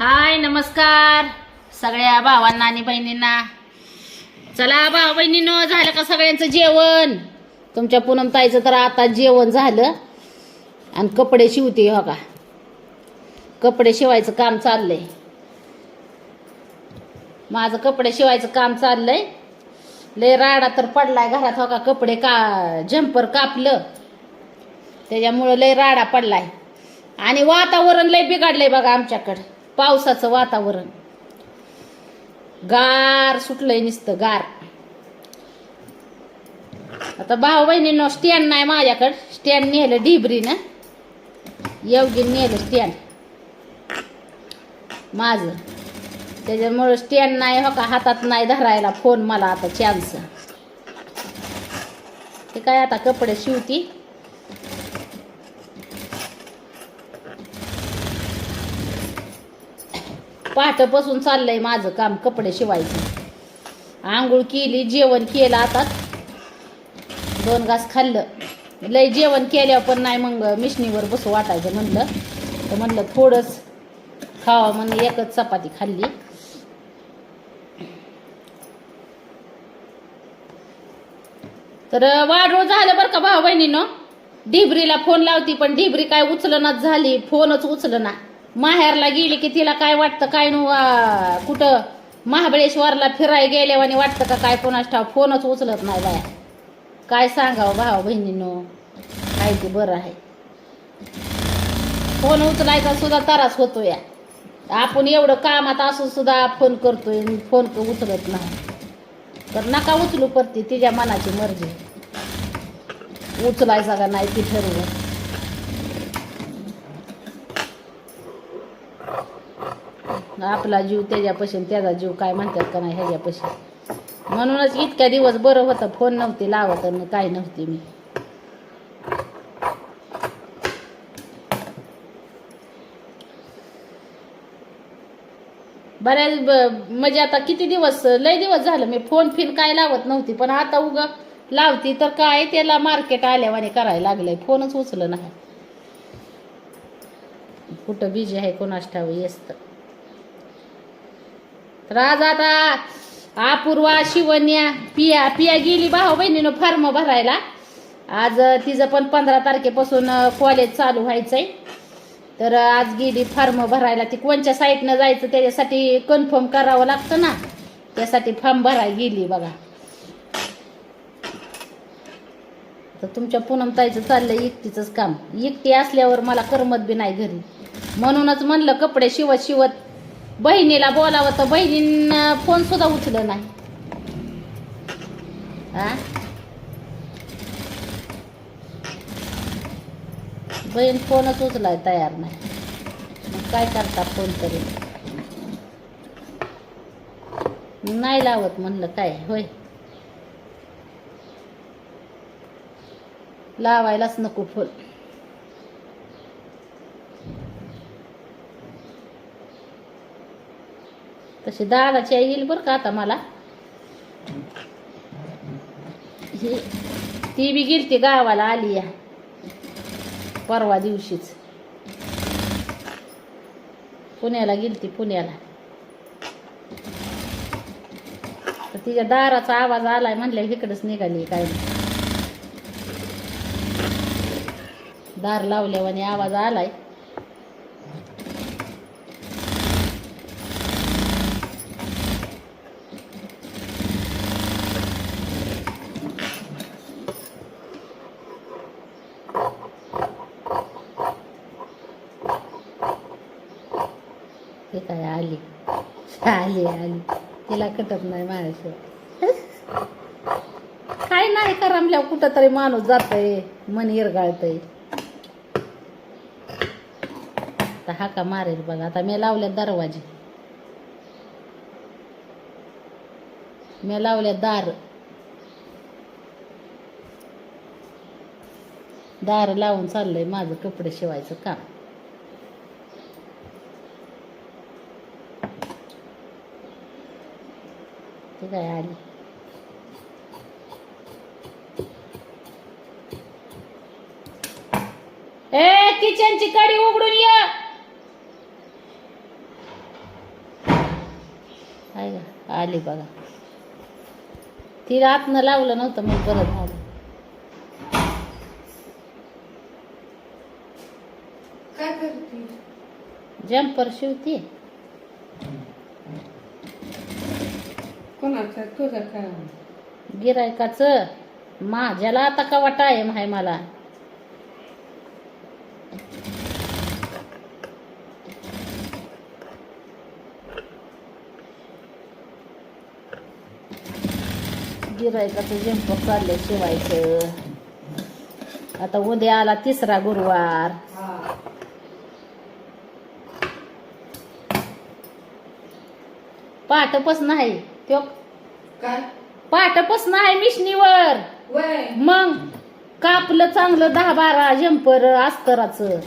हाय नमस्कार. सगळ्या भावांना आणि बहिणींना. चला भाऊ बहिणीनं झालं का सगळ्यांचं जेवण? तुमच्या पूनम ताईचं तर आता जेवण झालं. आणि कपडे शिवते हो का? कपडे शिवायचं काम चाललंय. माझं कपडे शिवायचं काम चाललंय. लय राडा तर पडलाय घरात हो का? कपडे का जम्पर कापलं. त्याच्यामुळं लय राडा पडलाय. आणि वातावरण लय बिघडलंय बघा आमच्याकडं. पावसाचं वातावरण. गार सुटलंय नुसतं गार. आता भाऊ बहिणीनं स्टँड नाही माझ्याकडं. स्टँड नेलं ढिबरीनं. योगी नेलं स्टँड माझं. त्याच्यामुळं स्टँड नाही हो का हातात नाही धरायला फोन मला आता चान्स ते काय आता कपडे शिवती? पहाटपासून चाललंय माझं काम कपडे शिवायचं. आंघोळ केली जेवण केलं आता. दोन घास खाल्लं. लय जेवण केल्यावर पण नाही मग मिशनीवर बसू वाटायचं म्हणलं. तर म्हणलं थोडंच खावा म्हणून एकच चपाती खाल्ली. तर वाढ झालं बरं का भाऊ बहिणीनं? ढिबरीला फोन लावती पण ढिबरी काय उचलनाच झाली. फोनच उचलना. माहेरला गेली की तिला काय वाटतं काय नु कुठं? महाबळेश्वरला फिरायला गेल्यावानी वाटतं का काय कोणाच ठाव फोनच उचलत नाही बाया काय सांगावं भाऊ बहिणीनो? काय ते बरं आहे. फोन उचलायचा सुद्धा त्रास होतो या आपण एवढं कामात असून सुद्धा फोन करतोय फोन उचलत नाही. तर नका उचलू पडते तिच्या मनाची मर्जी. उचलायचा का नाही ती ठरवलं आपला जीव त्याच्यापाशी त्याचा जीव काय म्हणतात का नाही ह्याच्यापाशी. म्हणूनच इतक्या दिवस बरं होतं फोन नव्हते लावत आणि काय नव्हते मी. बऱ्याच ब- म्हणजे आता किती दिवस लय दिवस झालं मी फोन फिन काय लावत नव्हती पण आता उग लावती तर काय त्याला मार्केट आल्यावाने करायला लागलंय फोनच उचलं नाही कुठं बिजी आहे कोणास ठाव येस्त तर आज आता अपूर्वा शिवन्या पिया पिया गेली भाऊ बहिणीनं फॉर्म भरायला. आज तिचं पण पंधरा तारखेपासून कॉलेज चालू व्हायचंय. तर आज गेली फॉर्म भरायला. ती कोणच्या साईटनं जायचं त्याच्यासाठी कन्फर्म करावं लागतं ना. त्यासाठी फॉर्म भरायला गेली बघा. तर तुमच्या पूनमताईचं चाललंय एकटीचंच काम. एकटी असल्यावर मला करमत बी नाही घरी. म्हणूनच म्हणलं कपडे शिवत शिवत. बहिणीला बोलावं तर बहिणीनं फोन सुद्धा उचलं नाही. बहीण फोनच उचलाय तयार नाही. काय करता फोन तरी? नाही लावत म्हणलं काय होय. लावायलाच नको फोन तशी दादाची आई येईल बरं का आता मला? ही ती बी गेलती गावाला आली या. परवा दिवशीच. पुण्याला गेलती पुण्याला. तर तिच्या दाराचा आवाज आलाय म्हणल्या इकडेच निघाली काय नाही. दार लावल्यावाने आवाज आलाय. ते काय आली? आली आली. तिला कटत नाही माझ्याशिवाय. काय नाही करमल्या कुठं तरी माणूस जातय मन इरगाळतय आता हाका मारेल बघा. आता मी लावल्या दरवाजे. मी लावल्या दार. दार लावून चाललंय माझं कपडे शिवायचं काम. ते आली? ए किचनची कडी उघडून ये. आली बघा. तिला आतनं लावलं नव्हतं मग बरं झालं जम्पर शिवते कोणाचा? तुझा गिरायकाचं? माझ्याला आता कवा टाईम आहे मला? गिरायकाचं जम्पर चाललंय शिवायचं. आता उद्या आला तिसरा गुरुवार. पाठपच नाही त्यो काय? पाठपच नाही मिशनीवर. वय. मग कापलं चांगलं दहा बारा जम्पर अस्तराचं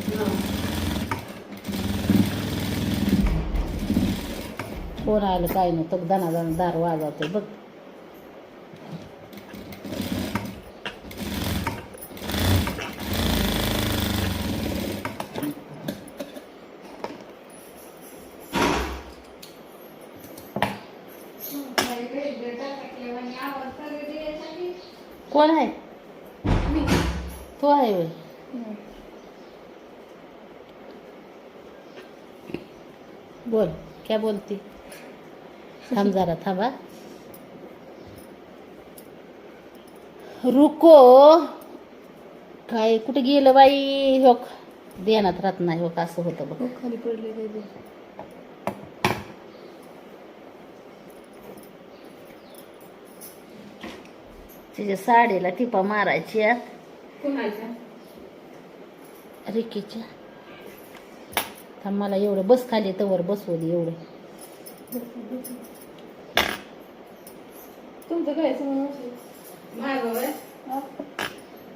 कोण आलं काय नव्हतं दना दना दार वाजवतोय बघ. कोण आहे? तो आहे होय. बोल क्या बोलती? थांब जरा थांबा. रुको. काय कुठे गेलं बाई? हो देण्यात राहत नाही हो असं होतं बघ. खाली पडले तिच्या साडीला टिपा मारायच्या कोणाच्या? रिकीच्या. थांब मला एवढं बस खाली तवर बसवू दे एवढं. तुमचं काय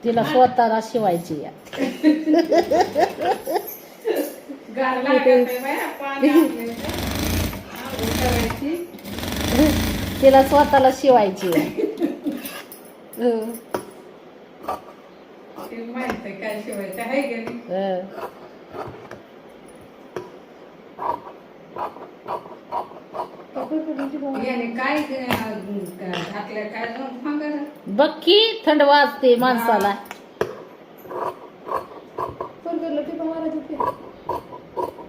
तिला स्वतःला शिवायची या तिला स्वतःला शिवायची माहीत आहे काय शिवायचं आहे का नाही? हं. याने काय घातलं काय जाऊन सांगा बघ की थंड वाजते माणसाला.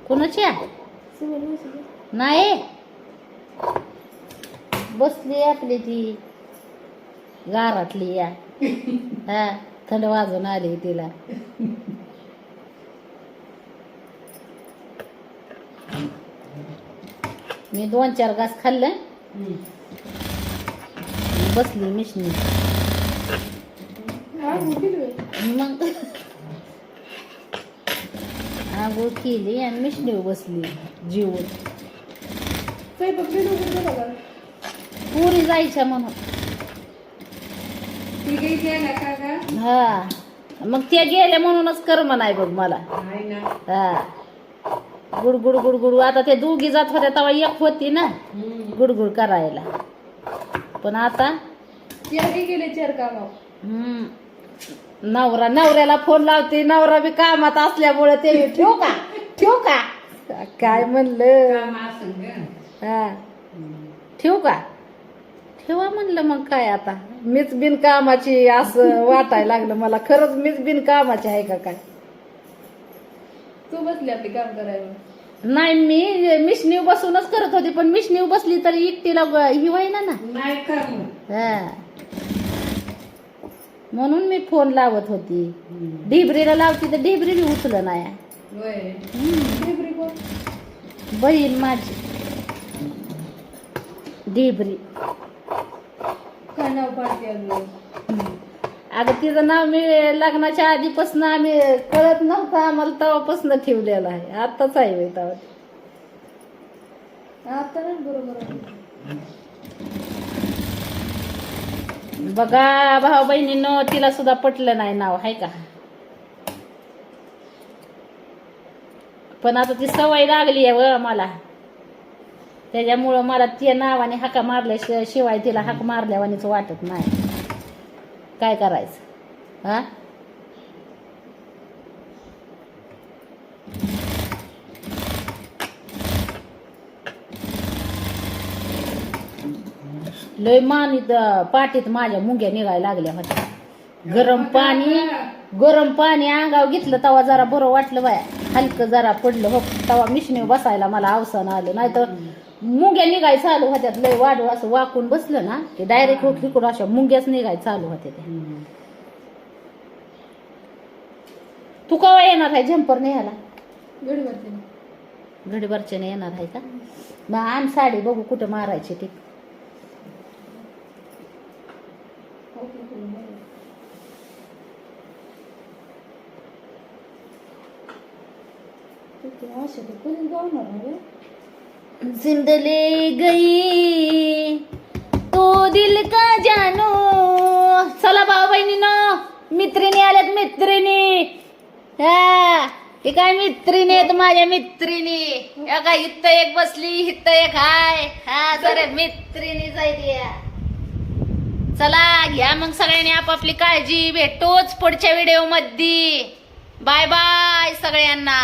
कुणाच्या नाही. बसली आपली ती. गारातली या. हा थंड वाजून आली तिला. मी दोन चार घास खाल्लं. बसली मिशनी मग आंघोळ केली आणि मिशनीवर बसली जीवन. पुरी जायच्या म्हणून. हा. मग ते गेले म्हणूनच कर्म नाही बघ मला. हा. Good good good good. आता ते दोघी जात होत्या तेव्हा एक होती ना गुडगुड करायला. पण आता गेले चार काम हम्म, नवरा नवऱ्याला फोन लावते. नवरा बी कामात असल्यामुळे ते ठेवू का? ठेवू का? काय म्हणलं? हा. ठेवू का? ठेवा म्हणलं मग काय आता? मीच बिन कामाची असं वाटायला लागलं मला. खरंच मीच बिन कामाची आहे का काय? तू बसली आपली काम करायला? नाही मी मिशनीव बसूनच करत होती पण मिशनीव बसली तरी एकटीला ग- ही व्हायना ना. नाही हा. म्हणून मी फोन लावत होती. ढिबरीला लावती तर ढिबरी बी उचलं नाही बहीण माझी. ढिबरी. अगं तिचं नाव मी लग्नाच्या आधीपासून आम्ही कळत नव्हतं आम्हाला तेव्हापासून ठेवलेलं आहे. आताच आहे तेव्हा. आता बरोबर. बघा भाऊ बहिणीनं तिला सुद्धा पटलं नाही नाव आहे का? पण आता ती सवय लागली आहे व मला त्याच्यामुळं मला ते नावाने हाका मारल्या शिवाय तिला हाक मारल्यावानीच वाटत नाही. काय करायचं? हा? लय मानित पाठीत माझ्या मुंग्या निघायला लागल्या होत्या. गरम पाणी गरम पाणी अंगावर घेतलं तवा जरा बरं वाटलं बाया. हलकं जरा पडलं हो तवा मिशनी बसायला मला अवसान आलं. नाही तर मुंग्या निघाय चालू होत्या लय वाढू असं वाकून बसलं ना की डायरेक्ट इकडून अशा मुंग्याच निघाय चालू होत्या त्या तू कवा येणार आहे झंपर न्यायला घडीभरच्याने येणार आहे का? मग आण साडी बघू कुठं मारायची ती. जिंदले गई। तो दिल का जानो। चला भाऊ बहिणीनो मित्रिणी आल्यात मित्रिणी. हा हे काय मित्रिणी आहेत माझ्या मित्रिणी. या काय इथं एक बसली इथं एक हाय. हा जरा मैत्रिणी जाईल चला घ्या मग सगळ्यांनी आपापली काळजी. भेटतोच पुढच्या व्हिडिओमध्ये बाय बाय सगळ्यांना.